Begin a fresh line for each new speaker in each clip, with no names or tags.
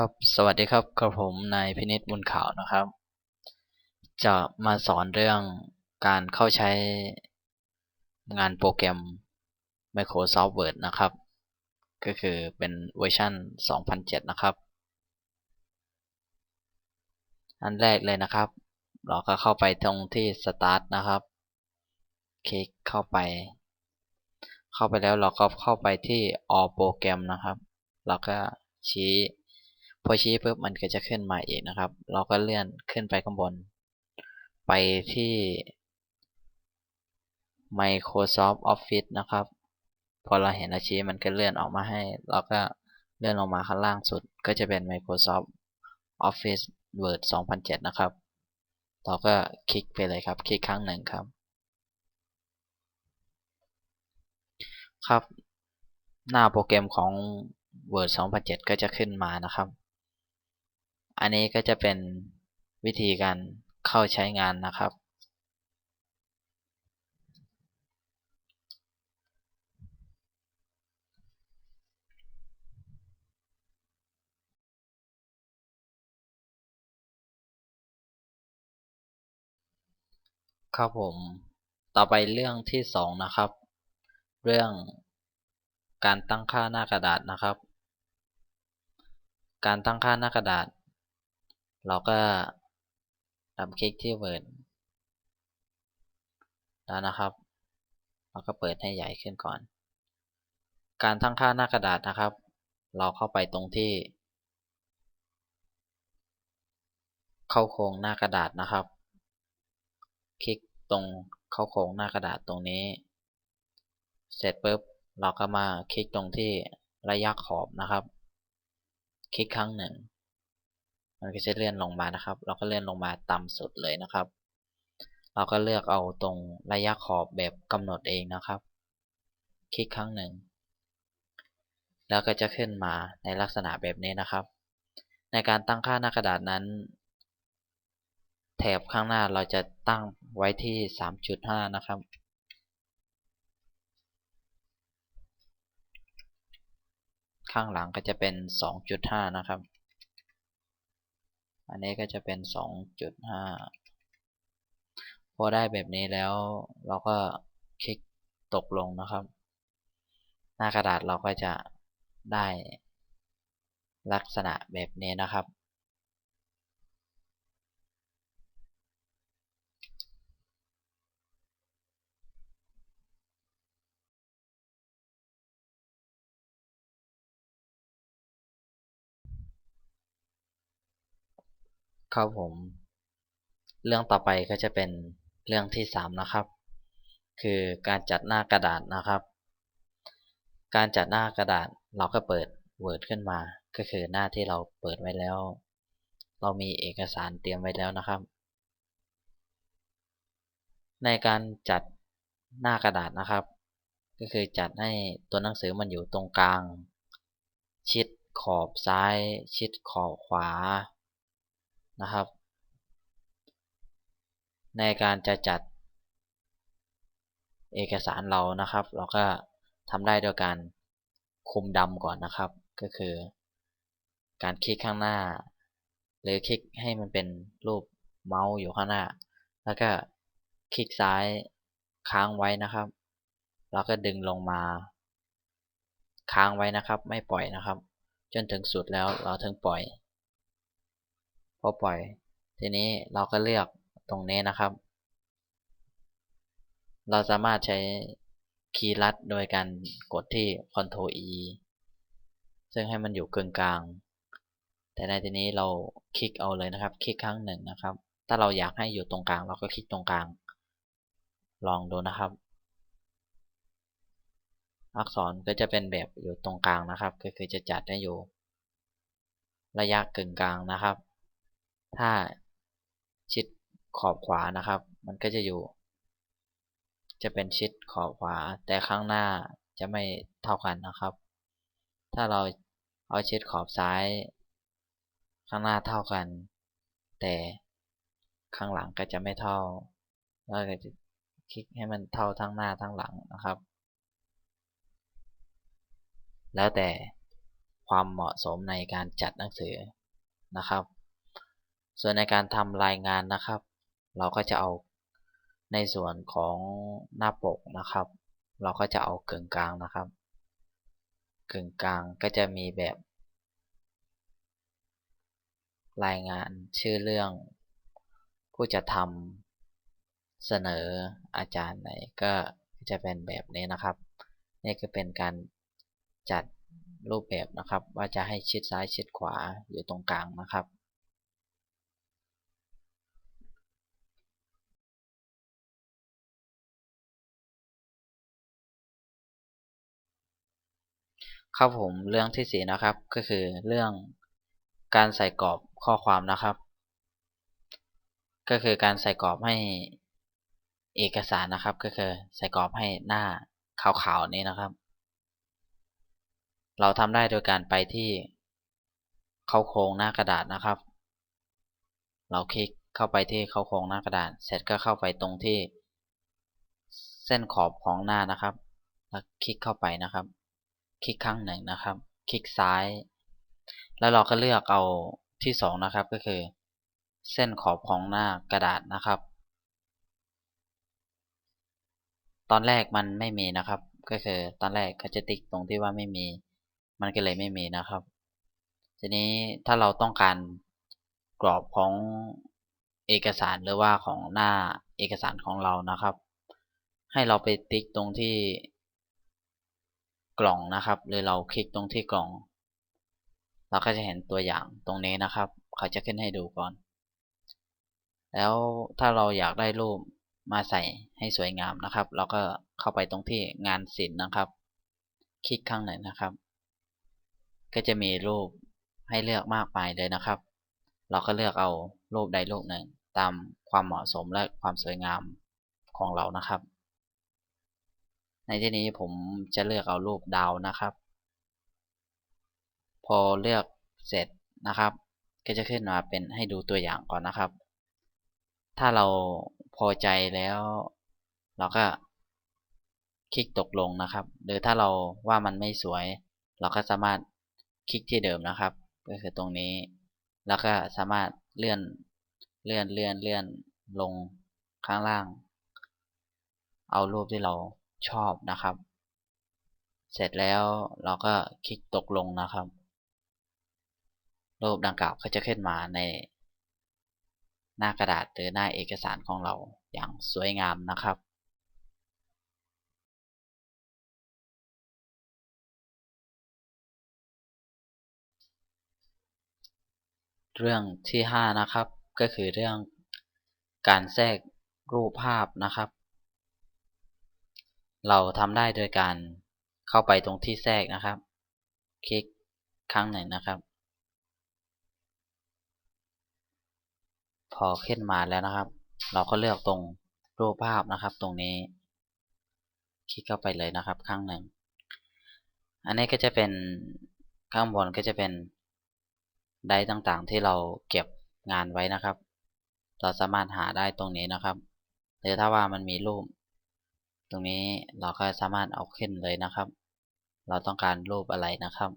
ครับ สวัสดีครับกับผมนายพินิจบุญขาวนะครับ จะมาสอนเรื่องการเข้าใช้งานโปรแกรม Microsoft Word นะครับ ก็คือเป็นเวอร์ชัน2007 นะครับ อันแรกเลยนะครับ เราก็เข้าไปตรงที่ Start นะครับ คลิกเข้าไป เข้าไปแล้วเราก็เข้าไปที่ All Program นะครับ เราก็ชี้ พอชี้ปุ๊บมันก็จะขึ้นมาอีกนะครับ เราก็เลื่อนขึ้นไปข้างบน ไปที่ Microsoft Office นะครับ พอเราเห็นอาชีพมันก็เลื่อนออกมาให้ เราก็เลื่อนลงมาข้างล่างสุด ก็จะเป็น Microsoft Office Word 2007 นะครับ เราก็คลิกไปเลยครับ คลิกครั้งหนึ่งครับ ครับ หน้าโปรแกรมของ Word 2007 ก็จะขึ้นมานะครับ อันนี้ก็จะเป็นวิธีการเข้าใช้งานนะครับ ครับผม ต่อไปเรื่องที่สองนะครับ เรื่องการตั้งค่าหน้ากระดาษนะครับ การตั้งค่าหน้ากระดาษ เราก็ดับคลิกที่ Word แล้วนะครับ เราก็เปิดให้ใหญ่ขึ้นก่อน การตั้งค่าหน้ากระดาษนะครับ เราเข้าไปตรงที่ เข้าโครงหน้ากระดาษนะครับ คลิกตรงเข้าโครงหน้ากระดาษตรงนี้ เสร็จปุ๊บเราก็มาคลิกตรงที่ระยะขอบนะครับ คลิกครั้งหนึ่ง มันก็จะเลื่อนลงมานะครับ เราก็เลื่อนลงมาต่ำสุดเลยนะครับ เราก็เลือกเอาตรงระยะขอบแบบกำหนดเองนะครับ คลิกครั้งหนึ่ง แล้วก็จะขึ้นมาในลักษณะแบบนี้นะครับ ในการตั้งค่าหน้ากระดาษนั้น แถบข้างหน้าเราจะตั้งไว้ที่ 3.5 นะครับข้างหลังก็จะเป็น 2.5 นะครับ อันนี้ก็จะเป็น 2.5 พอได้แบบนี้แล้วเราก็คลิกตกลงนะครับ หน้ากระดาษเราก็จะได้ลักษณะแบบนี้นะครับ ครับผม เรื่องต่อไปก็จะเป็นเรื่องที่3นะครับ คือการจัดหน้ากระดาษนะครับ การจัดหน้ากระดาษเราก็เปิด Word ขึ้นมา ก็คือหน้าที่เราเปิดไว้แล้ว เรามีเอกสารเตรียมไว้แล้วนะครับ ในการจัดหน้ากระดาษนะครับ ก็คือจัดให้ตัวหนังสือมันอยู่ตรงกลาง ชิดขอบซ้าย ชิดขอบขวา นะครับ ในการจะจัดเอกสารเรานะครับ เราก็ทำได้โดยการคุมดำก่อนนะครับ ก็คือ การคลิกข้างหน้า หรือคลิกให้มันเป็นรูปเมาส์อยู่ข้างหน้า แล้วก็คลิกซ้ายค้างไว้นะครับเราก็ดึงลงมา ค้างไว้นะครับ ไม่ปล่อยนะครับ จนถึงสุดแล้วเราถึงปล่อย พอปล่อย ทีนี้เราก็เลือกตรงนี้นะครับ เราสามารถใช้คีย์ลัดโดยการกดที่ Ctrl E ซึ่งให้มันอยู่กึ่งกลาง แต่ในทีนี้เราคลิกเอาเลยนะครับ คลิกครั้งหนึ่งนะครับ ถ้าเราอยากให้อยู่ตรงกลาง เราก็คลิกตรงกลาง ลองดูนะครับ อักษรก็จะเป็นแบบอยู่ตรงกลางนะครับ ก็คือจะจัดให้อยู่ ระยะกึ่งกลางนะครับ ถ้าชิดขอบขวานะครับ มันก็จะอยู่ จะเป็นชิดขอบขวา แต่ข้างหน้าจะไม่เท่ากันนะครับ ถ้าเราเอาชิดขอบซ้าย ข้างหน้าเท่ากัน แต่ข้างหลังก็จะไม่เท่าเราก็จะคลิกให้มันเท่าทั้งหน้าทั้งหลังนะครับ แล้วแต่ความเหมาะสมในการจัดหนังสือนะครับ ส่วนในการทำรายงานนะครับ เราก็จะเอาในส่วนของหน้าปกนะครับ เราก็จะเอากึ่งกลางนะครับกึ่งกลางก็จะมีแบบ รายงานชื่อเรื่อง ผู้จะทำเสนออาจารย์ไหนก็จะเป็นแบบนี้นะครับ นี่ก็เป็นการจัดรูปแบบนะครับ ว่าจะให้ชิดซ้ายชิดขวาอยู่ตรงกลางนะครับ ครับผมเรื่องที่สี่นะครับ ก็คือเรื่องการใส่กรอบข้อความนะครับ ก็คือการใส่กรอบให้เอกสารนะครับ ก็คือใส่กรอบให้หน้าขาวๆนี้นะครับ เราทำได้โดยการไปที่เข้าโครงหน้ากระดาษนะครับ เราคลิกเข้าไปที่เข้าโครงหน้ากระดาษ เสร็จก็เข้าไปตรงที่ เส้นขอบของหน้านะครับ แล้วคลิกเข้าไปนะครับ คลิกครั้งหนึ่งนะครับ คลิกซ้าย แล้วเราก็เลือกเอาที่สองนะครับก็คือ เส้นขอบของหน้ากระดาษนะครับ ตอนแรกมันไม่มีนะครับ ก็คือตอนแรกเขาจะติ๊กตรงที่ว่าไม่มี มันก็เลยไม่มีนะครับ ทีนี้ถ้าเราต้องการกรอบของเอกสารหรือว่าของหน้าเอกสารของเรานะครับ ให้เราไปติ๊กตรงที่ กล่องนะครับหรือเราคลิกตรงที่กล่อง เราก็จะเห็นตัวอย่างตรงนี้นะครับ เขาจะขึ้นให้ดูก่อน แล้วถ้าเราอยากได้รูปมาใส่ให้สวยงามนะครับ เราก็เข้าไปตรงที่งานศิลป์นะครับ คลิกข้างไหนนะครับ ก็จะมีรูปให้เลือกมากมายเลยนะครับ เราก็เลือกเอารูปใดรูปหนึ่ง ตามความเหมาะสมและความสวยงามของเรานะครับ ในที่นี้ผมจะเลือกเอารูปดาวนะครับ พอเลือกเสร็จนะครับ ก็จะขึ้นมาเป็นให้ดูตัวอย่างก่อนนะครับ ถ้าเราพอใจแล้ว เราก็คลิกตกลงนะครับ หรือถ้าเราว่ามันไม่สวย เราก็สามารถคลิกที่เดิมนะครับ ก็คือตรงนี้ แล้วก็สามารถเลื่อนเลื่อนเลื่อนเลื่อนลงข้างล่าง เอารูปที่เรา ชอบนะครับ เสร็จแล้วเราก็คลิกตกลงนะครับ รูปดังกล่าวก็จะขึ้นมาใน หน้ากระดาษหรือหน้าเอกสารของเราอย่างสวยงามนะครับเรื่องที่ 5 นะครับ ก็คือเรื่องการแทรกรูปภาพนะครับ เราทำได้โดยการเข้าไปตรงที่แทรกนะครับ คลิกครั้งหนึ่งนะครับ พอขึ้นมาแล้วนะครับ เราก็เลือกตรงรูปภาพนะครับ ตรงนี้ คลิกเข้าไปเลยนะครับข้งหนึ่ง อันนี้ก็จะเป็นข้างบนก็จะเป็นไดต่างๆ ที่เราเก็บงานไว้นะครับ เราสามารถหาได้ตรงนี้นะครับ หรือถ้าว่ามันมีรูป ตรงนี้เราก็สามารถเอาขึ้นเลยนะครับ เราต้องการรูปอะไรนะครับ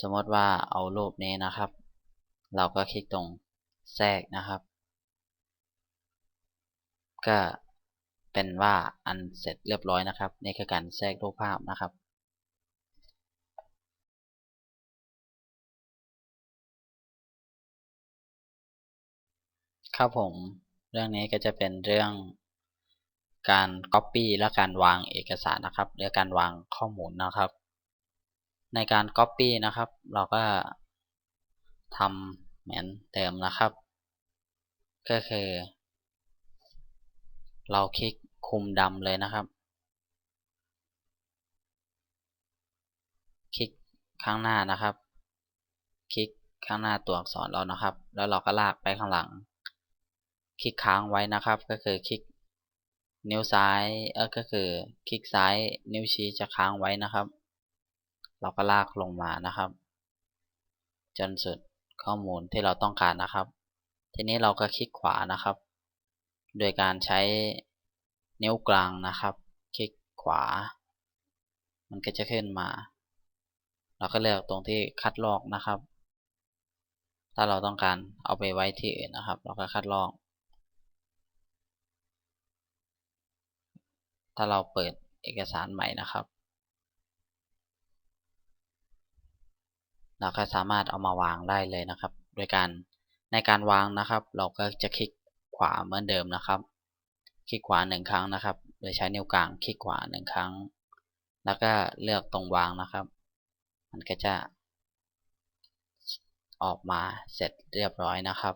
สมมติว่าเอารูปนี้นะครับ เราก็คลิกตรงแทรกนะครับ ก็เป็นว่าอันเสร็จเรียบร้อยนะครับ นี่คือการแทรกรูปภาพนะครับครับผมเรื่องนี้ก็จะเป็นเรื่อง การ Copy และการวางเอกสารนะครับหรือการวางข้อมูลนะครับ ในการ Copy นะครับ เราก็ทำเหมือนเดิมนะครับ ก็คือ เราคลิกคุมดำเลยนะครับ คลิกข้างหน้านะครับ คลิกข้างหน้าตัวอักษรเรานะครับ แล้วเราก็ลากไปข้างหลัง คลิกค้างไว้นะครับ ก็คือคลิก นิ้วซ้ายเออก็คือคลิกซ้ายนิ้วชี้จะค้างไว้นะครับ เราก็ลากลงมานะครับ จนสุดข้อมูลที่เราต้องการนะครับ ทีนี้เราก็คลิกขวานะครับ โดยการใช้นิ้วกลางนะครับ คลิกขวา มันก็จะขึ้นมา เราก็เลือกตรงที่คัดลอกนะครับ ถ้าเราต้องการเอาไปไว้ที่อื่นนะครับ เราก็คัดลอก ถ้าเราเปิดเอกสารใหม่นะครับ เราก็สามารถเอามาวางได้เลยนะครับ โดยการในการวางนะครับ เราก็จะคลิกขวาเหมือนเดิมนะครับ คลิกขวาหนึ่งครั้งนะครับ โดยใช้นิ้วกลางคลิกขวาหนึ่งครั้ง แล้วก็เลือกตรงวางนะครับ มันก็จะออกมาเสร็จเรียบร้อยนะครับ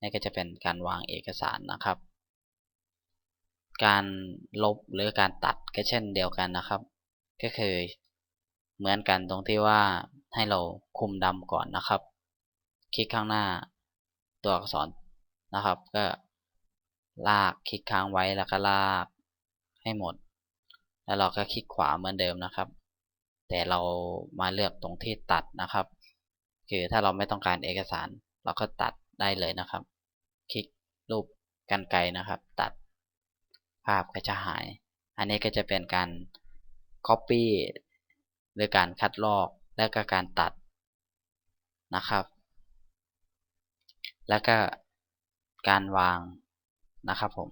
นี่ก็จะเป็นการวางเอกสารนะครับ การลบหรือการตัดก็เช่นเดียวกันนะครับ ก็คือเหมือนกันตรงที่ว่าให้เราคุมดำก่อนนะครับ คลิกข้างหน้าตัวอักษรนะครับ ก็ลากคลิกค้างไว้แล้วก็ลากให้หมด แล้วเราก็คลิกขวาเหมือนเดิมนะครับ แต่เรามาเลือกตรงที่ตัดนะครับ คือถ้าเราไม่ต้องการเอกสาร เราก็ตัดได้เลยนะครับ คลิกรูปกันไกนะครับ ตัด ภาพก็จะหาย อันนี้ก็จะเป็นการ Copy หรือการคัดลอกและก็การตัดนะครับ แล้วก็การวางนะครับผม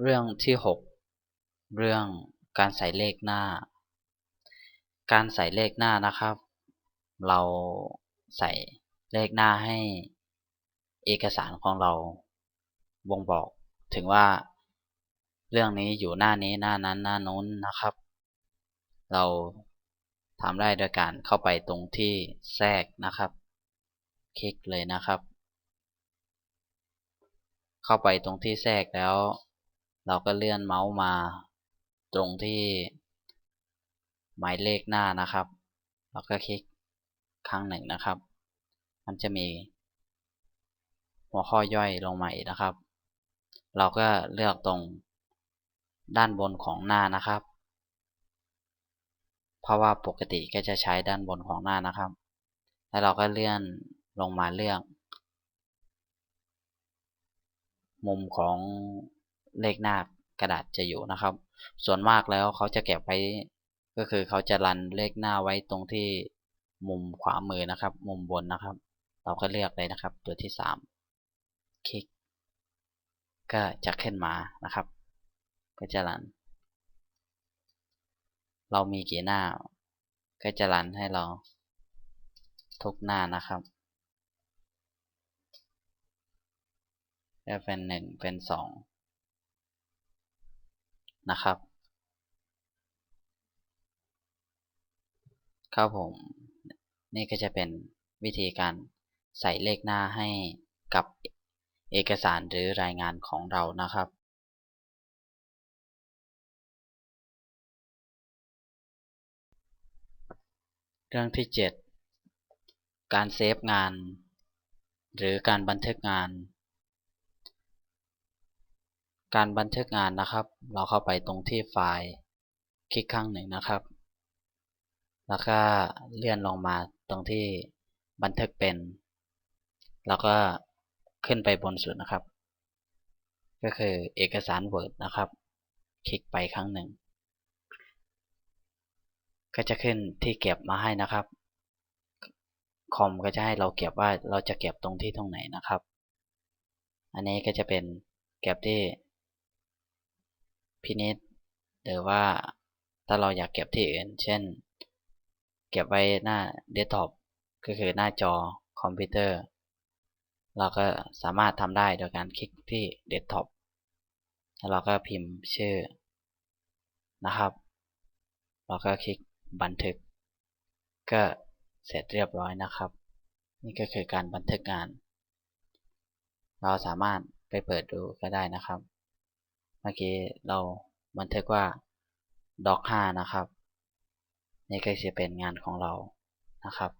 เรื่องที่ 6 เรื่องการใส่เลขหน้า การใส่เลขหน้านะครับ เรา ใส่เลขหน้าให้เอกสารของเราบ่งบอกถึงว่าเรื่องนี้อยู่หน้านี้หน้านั้นหน้านู้นนะครับ เราทำได้โดยการเข้าไปตรงที่แทรกนะครับ คลิกเลยนะครับ เข้าไปตรงที่แทรกแล้ว เราก็เลื่อนเมาส์มา ตรงที่หมายเลขหน้านะครับ แล้วก็คลิก ครั้งหนึ่งนะครับ มันจะมีหัวข้อย่อยลงมาอีกนะครับ เราก็เลือกตรงด้านบนของหน้านะครับ เพราะว่าปกติก็จะใช้ด้านบนของหน้านะครับ แล้วเราก็เลื่อนลงมาเลือก มุมของเลขหน้ากระดาษจะอยู่นะครับ ส่วนมากแล้วเขาจะเก็บไว้ ก็คือเขาจะรันเลขหน้าไว้ตรงที่ มุมขวามือนะครับ มุมบนนะครับ เราก็เลือกเลยนะครับ ตัวที่3คลิก ก็จะขึ้นมานะครับ ก็จะรัน เรามีกี่หน้า ก็จะรันให้เราทุกหน้านะครับก็เป็นหนึ่งเป็นสองนะครับ ครับผม นี่ก็จะเป็นวิธีการใส่เลขหน้าให้กับเอกสารหรือรายงานของเรานะครับเรื่องที่ 7 การเซฟงาน หรือการบันทึกงาน การบันทึกงานนะครับ เราเข้าไปตรงที่ไฟล์ คลิกครั้งหนึ่งนะครับ แล้วก็เลื่อนลงมา ตรงที่บันทึกเป็น แล้วก็ขึ้นไปบนสุดนะครับ ก็คือเอกสาร Word นะครับ คลิกไปครั้งหนึ่ง ก็จะขึ้นที่เก็บมาให้นะครับ คอมก็จะให้เราเก็บว่าเราจะเก็บตรงที่ตรงไหนนะครับอันนี้ก็จะเป็นเก็บที่พินิษหรือว่าถ้าเราอยากเก็บที่อื่น เช่น เก็บไว้หน้าเดสก์ท็อปก็คือหน้าจอคอมพิวเตอร์ เราก็สามารถทำได้โดยการคลิกที่เดสก์ท็อปแล้วเราก็พิมพ์ชื่อนะครับ เราก็คลิกบันทึก ก็เสร็จเรียบร้อยนะครับ นี่ก็คือการบันทึกงาน เราสามารถไปเปิดดูก็ได้นะครับ เมื่อกี้เราบันทึกว่า doc 5 นะครับ นี่ก็จะเป็นงานของเรานะครับ